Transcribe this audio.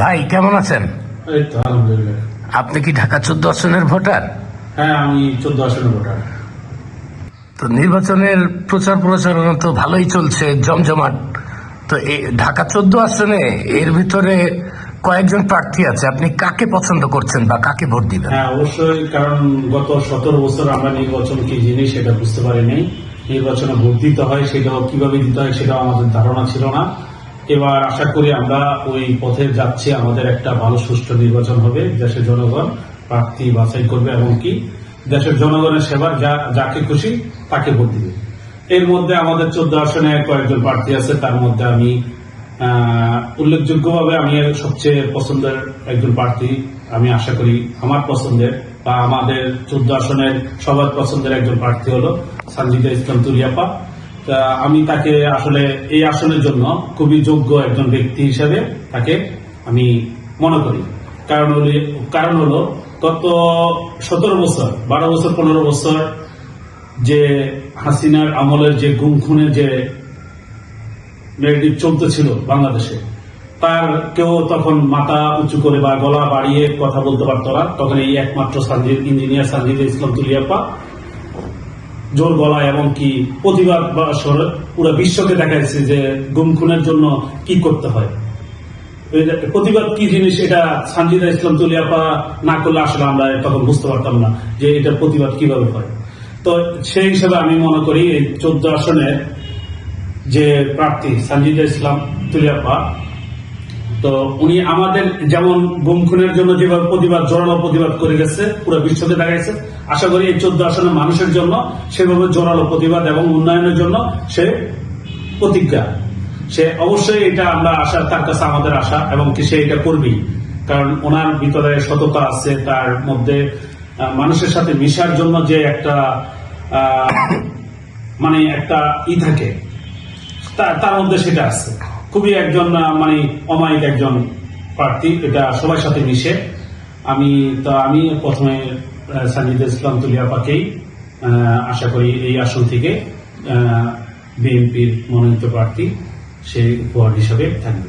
ভাই কেমন আছেন? আপনি কি ঢাকা চোদ্দ আসনের ভোটার? হ্যাঁ আমি চোদ্দ আসনের ভোটার। তো নির্বাচনের প্রচার প্রচারণা তো ভালোই চলছে জমজমাট। তো এই ঢাকা চোদ্দ আসনে এর ভিতরে কয়েকজন প্রার্থী আছে আপনি কাকে পছন্দ করছেন বা কাকে ভোট দিবেন? হ্যাঁ অবশ্যই কারণ গত সতেরো বছর আমরা নির্বাচন কি জিনিস সেটা বুঝতে পারিনি। নির্বাচনে ভোট দিতে হয় সেটাও কীভাবে দিতে হয় সেটাও আমাদের ধারণা ছিল না। এবার আশা করি আমরা ওই পথে যাচ্ছি। আমাদের একটা ভালো সুষ্ঠু নির্বাচন হবে, দেশের জনগণ প্রার্থী বাছাই করবে এবং কি? দেশের জনগণের সেবা, যা, যাকে খুশি তাকে ভোট দিবে। এর মধ্যে আমাদের চোদ্দ আসনে কয়েকজন প্রার্থী আছে, তার মধ্যে আমি উল্লেখযোগ্যভাবে আমি সবচেয়ে পছন্দের একজন প্রার্থী আমি আশা করি আমার পছন্দের বা আমাদের চোদ্দ আসনের সবার পছন্দের একজন প্রার্থী হলো সঞ্জিতা ইসলাম তুলিয়াপা তা আমি তাকে আসলে এই আসনের জন্য খুবই যোগ্য একজন ব্যক্তি হিসেবে তাকে আমি মনে করি। কারণ কারণ হলো, গত সতেরো বছর, বারো বছর, পনেরো বছর যে হাসিনার আমলের যে গুম খুনের যে নেগেটিভ চলতেছিল বাংলাদেশে, তার কেউ তখন মাথা উঁচু করে বা গলা বাড়িয়ে কথা বলতে পারতো না। তখন এই একমাত্র সানজিদ ইঞ্জিনিয়ার সানজিদ ইসলাম তুলিয়াপ্পা জোর গলা এবং কি প্রতিবাদ বা পুরো বিশ্বকে দেখা যাচ্ছে যে গুম খুনের জন্য কি করতে হয়। প্রতিবাদ কি জিনিস, এটা সানজিদা ইসলাম তুলিয়াপা না করলে আসলে আমরা তখন বুঝতে পারতাম না যে এটা প্রতিবাদ কীভাবে হয়। তো সেই হিসাবে আমি মনে করি এই চোদ্দ আসনের যে প্রার্থী সঞ্জিদা ইসলাম তুলিয়াপা তো উনি আমাদের যেমন গুম খুনের জন্য যেভাবে প্রতিবাদ, জোরালো প্রতিবাদ করে গেছে, পুরো বিশ্বকে দেখা গেছে আশা করি এই চোদ্দ আসনের মানুষের জন্য সেভাবে জোরালো প্রতিবাদ এবং উন্নয়নের জন্য সে প্রতিজ্ঞা। সে অবশ্যই এটা আমরা আশা, তার কাছে আমাদের আশা এবং কি সে এটা করবেই। কারণ ওনার ভিতরে সততা আছে, তার মধ্যে মানুষের সাথে মিশার জন্য যে একটা মানে একটা ই থাকে তার মধ্যে সেটা আছে। খুবই একজন মানে অমায়িক একজন প্রার্থী, এটা সবার সাথে মিশে। আমি, তো আমি প্রথমে সানিদ ইসলাম তুলিয়াপাকেই আশা করি এই আসন থেকে বিএনপির মনোনীত প্রার্থী সেই উপহার হিসাবে থাকবে।